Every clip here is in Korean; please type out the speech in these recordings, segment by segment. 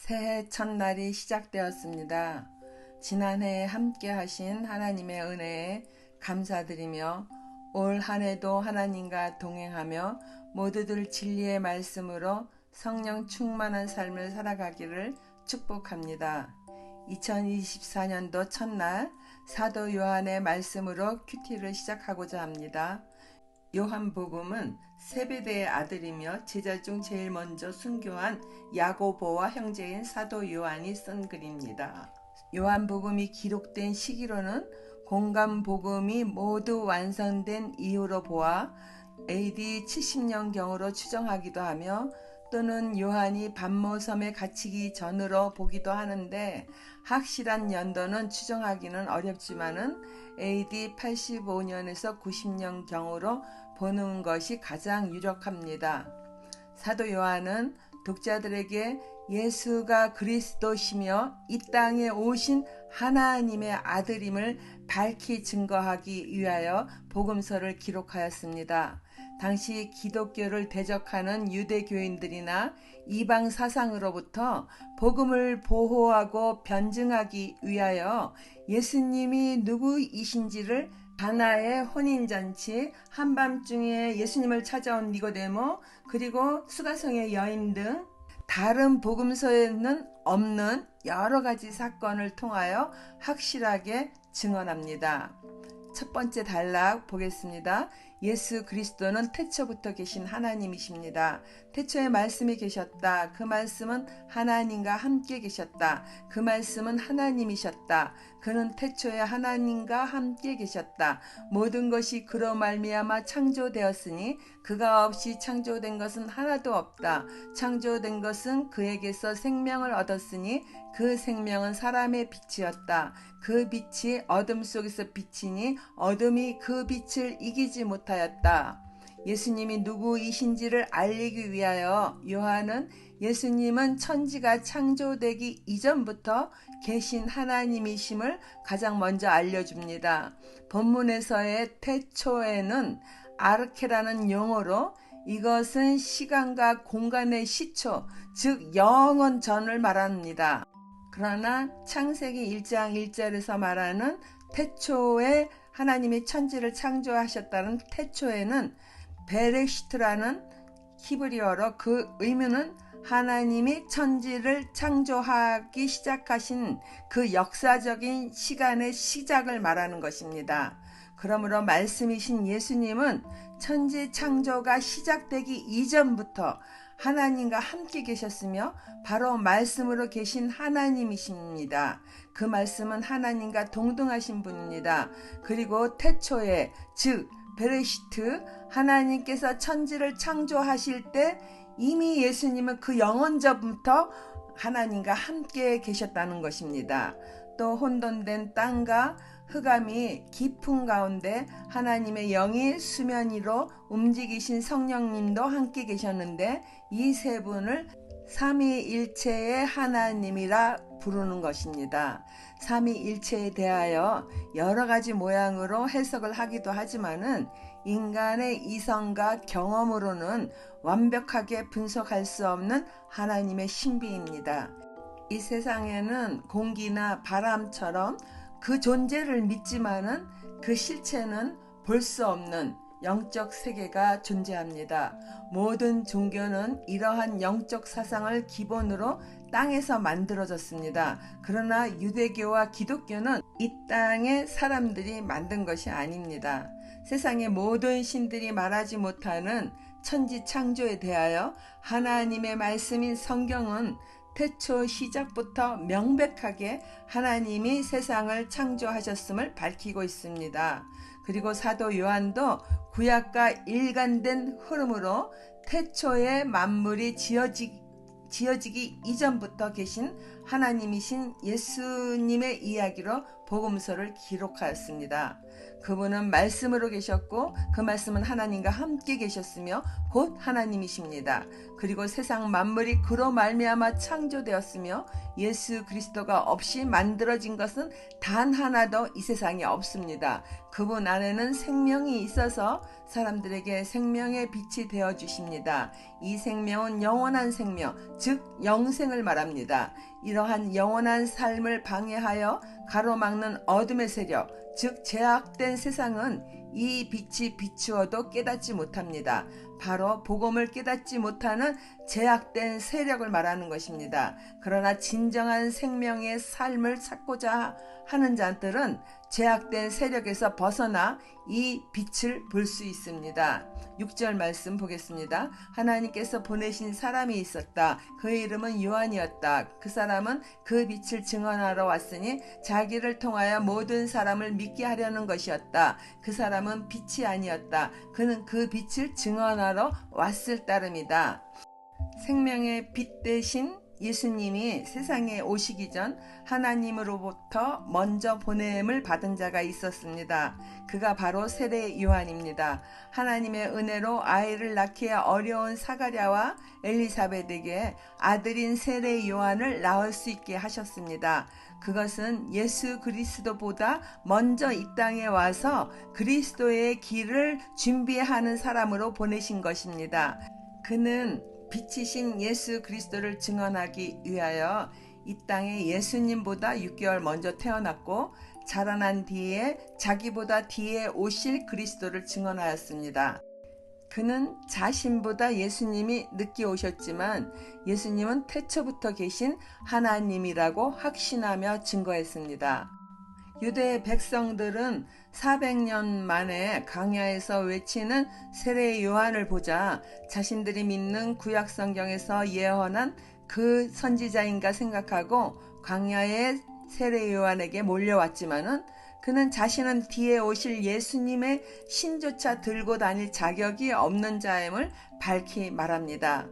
새해 첫날이 시작되었습니다. 지난해 함께 하신 하나님의 은혜에 감사드리며 올 한 해도 하나님과 동행하며 모두들 진리의 말씀으로 성령 충만한 삶을 살아가기를 축복합니다. 2024년도 첫날 사도 요한의 말씀으로 큐티를 시작하고자 합니다. 요한복음은 세베대의 아들이며 제자 중 제일 먼저 순교한 야고보와 형제인 사도 요한이 쓴 글입니다. 요한복음이 기록된 시기로는 공감복음이 모두 완성된 이후로 보아 AD 70년경으로 추정하기도 하며 또는 요한이 반모섬에 갇히기 전으로 보기도 하는데 확실한 연도는 추정하기는 어렵지만은 AD 85년에서 90년 경으로 보는 것이 가장 유력합니다. 사도 요한은 독자들에게 예수가 그리스도시며 이 땅에 오신 하나님의 아들임을 밝히 증거하기 위하여 복음서를 기록하였습니다. 당시 기독교를 대적하는 유대교인들이나 이방 사상으로부터 복음을 보호하고 변증하기 위하여 예수님이 누구이신지를 가나의 혼인잔치, 한밤중에 예수님을 찾아온 니고데모, 그리고 수가성의 여인 등 다른 복음서에는 없는 여러 가지 사건을 통하여 확실하게 증언합니다. 첫 번째 단락 보겠습니다. 예수 그리스도는 태초부터 계신 하나님이십니다. 태초에 말씀이 계셨다. 그 말씀은 하나님과 함께 계셨다. 그 말씀은 하나님이셨다. 그는 태초에 하나님과 함께 계셨다. 모든 것이 그로 말미암아 창조되었으니 그가 없이 창조된 것은 하나도 없다. 창조된 것은 그에게서 생명을 얻었으니 그 생명은 사람의 빛이었다. 그 빛이 어둠 속에서 비치니 어둠이 그 빛을 이기지 못하였다. 예수님이 누구이신지를 알리기 위하여 요한은 예수님은 천지가 창조되기 이전부터 계신 하나님이심을 가장 먼저 알려줍니다. 본문에서의 태초에는 아르케라는 용어로 이것은 시간과 공간의 시초, 즉 영원 전을 말합니다. 그러나 창세기 1장 1절에서 말하는 태초에 하나님이 천지를 창조하셨다는 태초에는 베레시트라는 히브리어로 그 의미는 하나님이 천지를 창조하기 시작하신 그 역사적인 시간의 시작을 말하는 것입니다. 그러므로 말씀이신 예수님은 천지 창조가 시작되기 이전부터 하나님과 함께 계셨으며 바로 말씀으로 계신 하나님이십니다. 그 말씀은 하나님과 동등하신 분입니다. 그리고 태초에 즉 베레시트 하나님께서 천지를 창조하실 때 이미 예수님은 그 영원전부터 하나님과 함께 계셨다는 것입니다. 또 혼돈된 땅과 흑암이 깊은 가운데 하나님의 영이 수면 위로 움직이신 성령님도 함께 계셨는데 이 세 분을 삼위일체의 하나님이라 부르는 것입니다. 삼위일체에 대하여 여러 가지 모양으로 해석을 하기도 하지만은 인간의 이성과 경험으로는 완벽하게 분석할 수 없는 하나님의 신비입니다. 이 세상에는 공기나 바람처럼 그 존재를 믿지만은 그 실체는 볼 수 없는 영적 세계가 존재합니다. 모든 종교는 이러한 영적 사상을 기본으로 땅에서 만들어졌습니다. 그러나 유대교와 기독교는 이 땅의 사람들이 만든 것이 아닙니다. 세상의 모든 신들이 말하지 못하는 천지 창조에 대하여 하나님의 말씀인 성경은 태초 시작부터 명백하게 하나님이 세상을 창조하셨음을 밝히고 있습니다. 그리고 사도 요한도 구약과 일관된 흐름으로 태초에 만물이 지어지, 지어지기 이전부터 계신 하나님이신 예수님의 이야기로 복음서를 기록하였습니다. 그분은 말씀으로 계셨고 그 말씀은 하나님과 함께 계셨으며 곧 하나님이십니다. 그리고 세상 만물이 그로 말미암아 창조되었으며 예수 그리스도가 없이 만들어진 것은 단 하나도 이 세상에 없습니다. 그분 안에는 생명이 있어서 사람들에게 생명의 빛이 되어 주십니다. 이 생명은 영원한 생명, 즉 영생을 말합니다. 이러한 영원한 삶을 방해하여 가로막는 어둠의 세력, 즉 제약된 세상은 이 빛이 비추어도 깨닫지 못합니다. 바로 복음을 깨닫지 못하는 제약된 세력을 말하는 것입니다. 그러나 진정한 생명의 삶을 찾고자 하는 자들은 제약된 세력에서 벗어나 이 빛을 볼 수 있습니다. 6절 말씀 보겠습니다. 하나님께서 보내신 사람이 있었다. 그의 이름은 요한이었다. 그 사람은 그 빛을 증언하러 왔으니 자기를 통하여 모든 사람을 믿게 하려는 것이었다. 그 사람 은 빛이 아니었다. 그는 그 빛을 증언하러 왔을 따름이다. 생명의 빛 대신 예수님이 세상에 오시기 전 하나님으로부터 먼저 보냄을 받은 자가 있었습니다. 그가 바로 세례 요한입니다. 하나님의 은혜로 아이를 낳기에 어려운 사가랴와 엘리사벳에게 아들인 세례 요한을 낳을 수 있게 하셨습니다. 그것은 예수 그리스도보다 먼저 이 땅에 와서 그리스도의 길을 준비하는 사람으로 보내신 것입니다. 그는 빛이신 예수 그리스도를 증언하기 위하여 이 땅에 예수님보다 6개월 먼저 태어났고 자라난 뒤에 자기보다 뒤에 오실 그리스도를 증언하였습니다. 그는 자신보다 예수님이 늦게 오셨지만 예수님은 태초부터 계신 하나님이라고 확신하며 증거했습니다. 유대 백성들은 400년 만에 강야에서 외치는 세례 요한을 보자 자신들이 믿는 구약 성경에서 예언한 그 선지자인가 생각하고 광야의 세례 요한에게 몰려왔지만은 그는 자신은 뒤에 오실 예수님의 신조차 들고 다닐 자격이 없는 자임을 밝히 말합니다.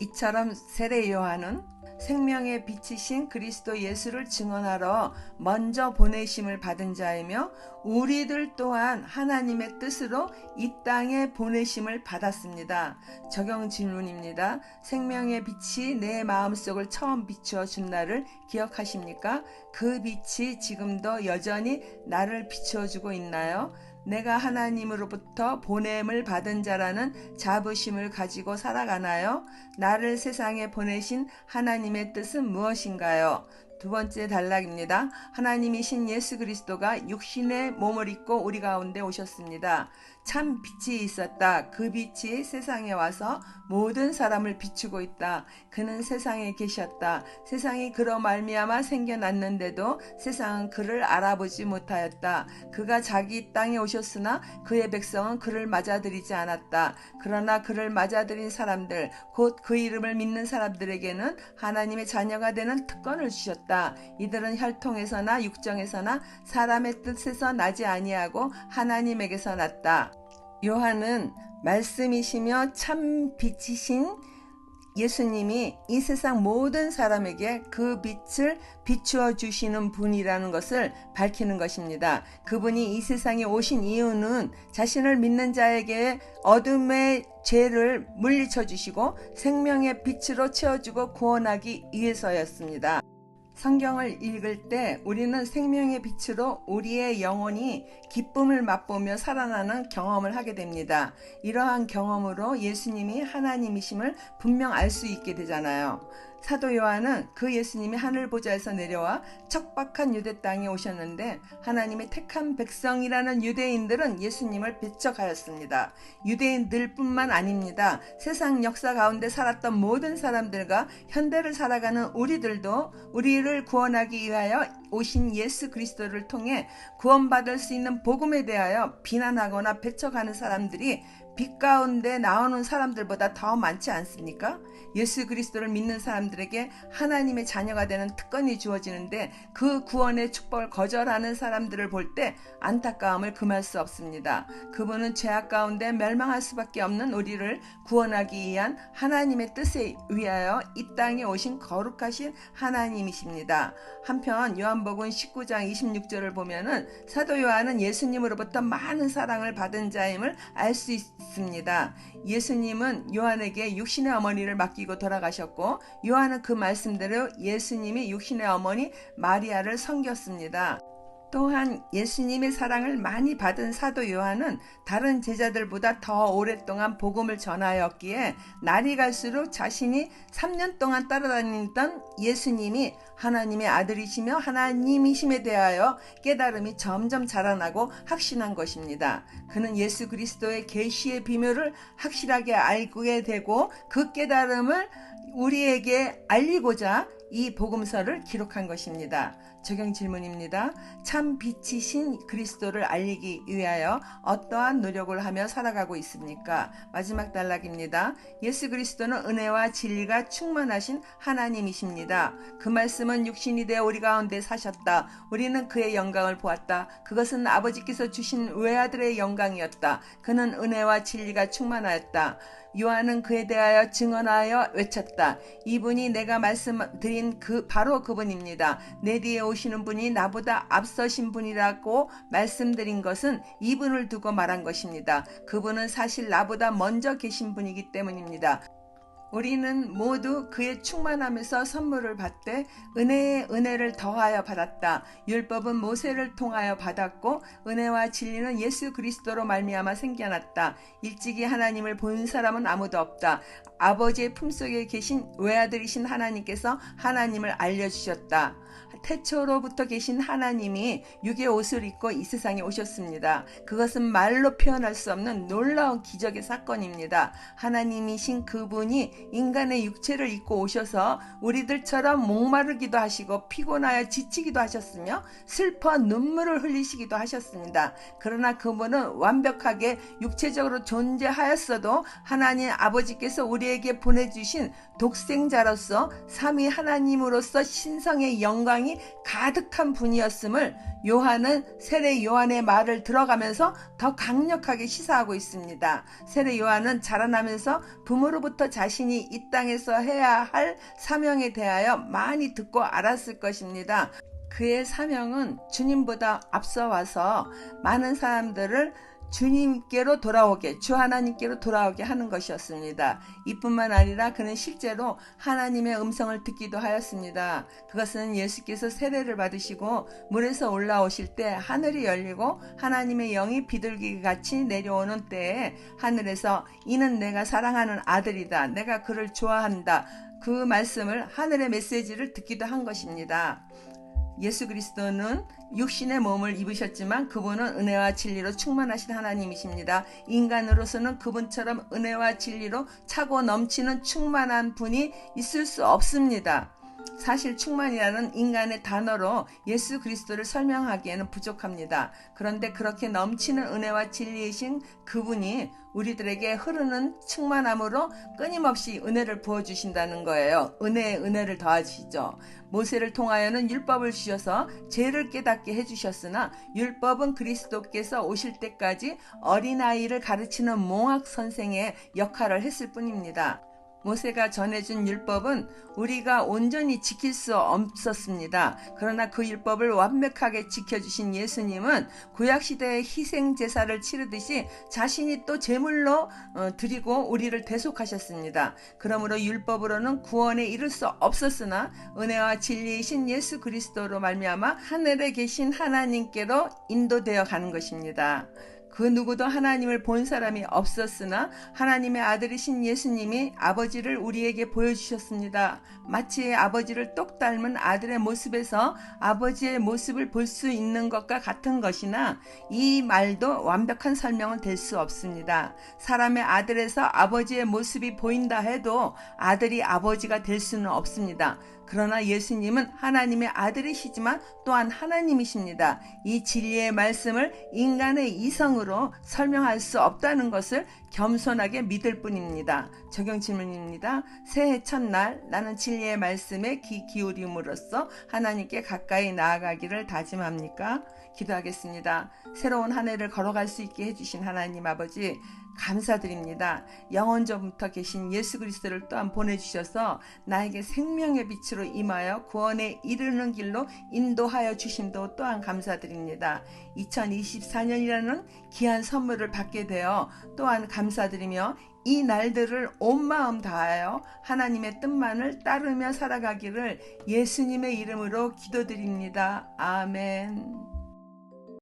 이처럼 세례 요한은 생명의 빛이신 그리스도 예수를 증언하러 먼저 보내심을 받은 자이며 우리들 또한 하나님의 뜻으로 이 땅에 보내심을 받았습니다. 적용 질문입니다. 생명의 빛이 내 마음속을 처음 비추어 준 날을 기억하십니까? 그 빛이 지금도 여전히 나를 비추어 주고 있나요? 내가 하나님으로부터 보냄을 받은 자라는 자부심을 가지고 살아가나요? 나를 세상에 보내신 하나님의 뜻은 무엇인가요? 두 번째 단락입니다. 하나님이신 예수 그리스도가 육신의 몸을 입고 우리 가운데 오셨습니다. 참 빛이 있었다. 그 빛이 세상에 와서 모든 사람을 비추고 있다. 그는 세상에 계셨다. 세상이 그로 말미암아 생겨났는데도 세상은 그를 알아보지 못하였다. 그가 자기 땅에 오셨으나 그의 백성은 그를 맞아들이지 않았다. 그러나 그를 맞아들인 사람들, 곧 그 이름을 믿는 사람들에게는 하나님의 자녀가 되는 특권을 주셨다. 이들은 혈통에서나 육정에서나 사람의 뜻에서 나지 아니하고 하나님에게서 났다. 요한은 말씀이시며 참 빛이신 예수님이 이 세상 모든 사람에게 그 빛을 비추어 주시는 분이라는 것을 밝히는 것입니다. 그분이 이 세상에 오신 이유는 자신을 믿는 자에게 어둠의 죄를 물리쳐 주시고 생명의 빛으로 채워주고 구원하기 위해서였습니다. 성경을 읽을 때 우리는 생명의 빛으로 우리의 영혼이 기쁨을 맛보며 살아나는 경험을 하게 됩니다. 이러한 경험으로 예수님이 하나님이심을 분명 알 수 있게 되잖아요. 사도 요한은 그 예수님이 하늘 보좌에서 내려와 척박한 유대 땅에 오셨는데 하나님의 택한 백성이라는 유대인들은 예수님을 배척하였습니다. 유대인들뿐만 아닙니다. 세상 역사 가운데 살았던 모든 사람들과 현대를 살아가는 우리들도 우리를 구원하기 위하여 오신 예수 그리스도를 통해 구원받을 수 있는 복음에 대하여 비난하거나 배척하는 사람들이 빛 가운데 나오는 사람들보다 더 많지 않습니까? 예수 그리스도를 믿는 사람들에게 하나님의 자녀가 되는 특권이 주어지는데 그 구원의 축복을 거절하는 사람들을 볼 때 안타까움을 금할 수 없습니다. 그분은 죄악 가운데 멸망할 수밖에 없는 우리를 구원하기 위한 하나님의 뜻에 의하여 이 땅에 오신 거룩하신 하나님이십니다. 한편 요한복음 19장 26절을 보면은 사도 요한은 예수님으로부터 많은 사랑을 받은 자임을 알 수 있습니다. 예수님은 요한에게 육신의 어머니를 맡기고 돌아가셨고 요한은 그 말씀대로 예수님이 육신의 어머니 마리아를 섬겼습니다. 또한 예수님의 사랑을 많이 받은 사도 요한은 다른 제자들보다 더 오랫동안 복음을 전하였기에 날이 갈수록 자신이 3년 동안 따라다니던 예수님이 하나님의 아들이시며 하나님이심에 대하여 깨달음이 점점 자라나고 확신한 것입니다. 그는 예수 그리스도의 계시의 비밀을 확실하게 알게 되고 그 깨달음을 우리에게 알리고자 이 복음서를 기록한 것입니다. 적용 질문입니다. 참 빛이신 그리스도를 알리기 위하여 어떠한 노력을 하며 살아가고 있습니까? 마지막 단락입니다. 예수 그리스도는 은혜와 진리가 충만하신 하나님이십니다. 그 말씀은 육신이 되어 우리 가운데 사셨다. 우리는 그의 영광을 보았다. 그것은 아버지께서 주신 외아들의 영광이었다. 그는 은혜와 진리가 충만하였다. 요한은 그에 대하여 증언하여 외쳤다. 이분이 내가 말씀드린 그 바로 그분입니다. 내 뒤에 오시는 분이 나보다 앞서신 분이라고 말씀드린 것은 이분을 두고 말한 것입니다. 그분은 사실 나보다 먼저 계신 분이기 때문입니다. 우리는 모두 그의 충만함에서 선물을 받되 은혜에 은혜를 더하여 받았다. 율법은 모세를 통하여 받았고 은혜와 진리는 예수 그리스도로 말미암아 생겨났다. 일찍이 하나님을 본 사람은 아무도 없다. 아버지의 품속에 계신 외아들이신 하나님께서 하나님을 알려주셨다. 태초로부터 계신 하나님이 육의 옷을 입고 이 세상에 오셨습니다. 그것은 말로 표현할 수 없는 놀라운 기적의 사건입니다. 하나님이신 그분이 인간의 육체를 입고 오셔서 우리들처럼 목마르기도 하시고 피곤하여 지치기도 하셨으며 슬퍼 눈물을 흘리시기도 하셨습니다. 그러나 그분은 완벽하게 육체적으로 존재하였어도 하나님 아버지께서 우리에게 보내주신 독생자로서 삼위 하나님으로서 신성의 영광이 가득한 분이었음을 요한은 세례 요한의 말을 들어가면서 더 강력하게 시사하고 있습니다. 세례 요한은 자라나면서 부모로부터 자신이 이 땅에서 해야 할 사명에 대하여 많이 듣고 알았을 것입니다. 그의 사명은 주님보다 앞서 와서 많은 사람들을 주님께로 돌아오게, 주 하나님께로 돌아오게 하는 것이었습니다. 이뿐만 아니라 그는 실제로 하나님의 음성을 듣기도 하였습니다. 그것은 예수께서 세례를 받으시고 물에서 올라오실 때 하늘이 열리고 하나님의 영이 비둘기 같이 내려오는 때에 하늘에서 이는 내가 사랑하는 아들이다. 내가 그를 좋아한다. 그 말씀을 하늘의 메시지를 듣기도 한 것입니다. 예수 그리스도는 육신의 몸을 입으셨지만 그분은 은혜와 진리로 충만하신 하나님이십니다. 인간으로서는 그분처럼 은혜와 진리로 차고 넘치는 충만한 분이 있을 수 없습니다. 사실 충만이라는 인간의 단어로 예수 그리스도를 설명하기에는 부족합니다. 그런데 그렇게 넘치는 은혜와 진리이신 그분이 우리들에게 흐르는 충만함으로 끊임없이 은혜를 부어주신다는 거예요. 은혜에 은혜를 더하시죠. 모세를 통하여는 율법을 주셔서 죄를 깨닫게 해주셨으나 율법은 그리스도께서 오실 때까지 어린아이를 가르치는 몽학 선생의 역할을 했을 뿐입니다. 모세가 전해준 율법은 우리가 온전히 지킬 수 없었습니다. 그러나 그 율법을 완벽하게 지켜주신 예수님은 구약시대의 희생제사를 치르듯이 자신이 또 제물로 어, 드리고 우리를 대속하셨습니다. 그러므로 율법으로는 구원에 이를 수 없었으나 은혜와 진리이신 예수 그리스도로 말미암아 하늘에 계신 하나님께로 인도되어 가는 것입니다. 그 누구도 하나님을 본 사람이 없었으나 하나님의 아들이신 예수님이 아버지를 우리에게 보여주셨습니다. 마치 아버지를 똑 닮은 아들의 모습에서 아버지의 모습을 볼 수 있는 것과 같은 것이나 이 말도 완벽한 설명은 될 수 없습니다. 사람의 아들에서 아버지의 모습이 보인다 해도 아들이 아버지가 될 수는 없습니다. 그러나 예수님은 하나님의 아들이시지만 또한 하나님이십니다. 이 진리의 말씀을 인간의 이성으로 힘으로 설명할 수 없다는 것을 겸손하게 믿을 뿐입니다. 적용 질문입니다. 새해 첫날 나는 진리의 말씀에 귀 기울임으로써 하나님께 가까이 나아가기를 다짐합니까? 기도하겠습니다. 새로운 한 해를 걸어갈 수 있게 해주신 하나님 아버지 감사드립니다. 영원전부터 계신 예수 그리스도를 또한 보내주셔서 나에게 생명의 빛으로 임하여 구원에 이르는 길로 인도하여 주심도 또한 감사드립니다. 2024년이라는 귀한 선물을 받게 되어 또한 감사드리며 이 날들을 온 마음 다하여 하나님의 뜻만을 따르며 살아가기를 예수님의 이름으로 기도드립니다. 아멘.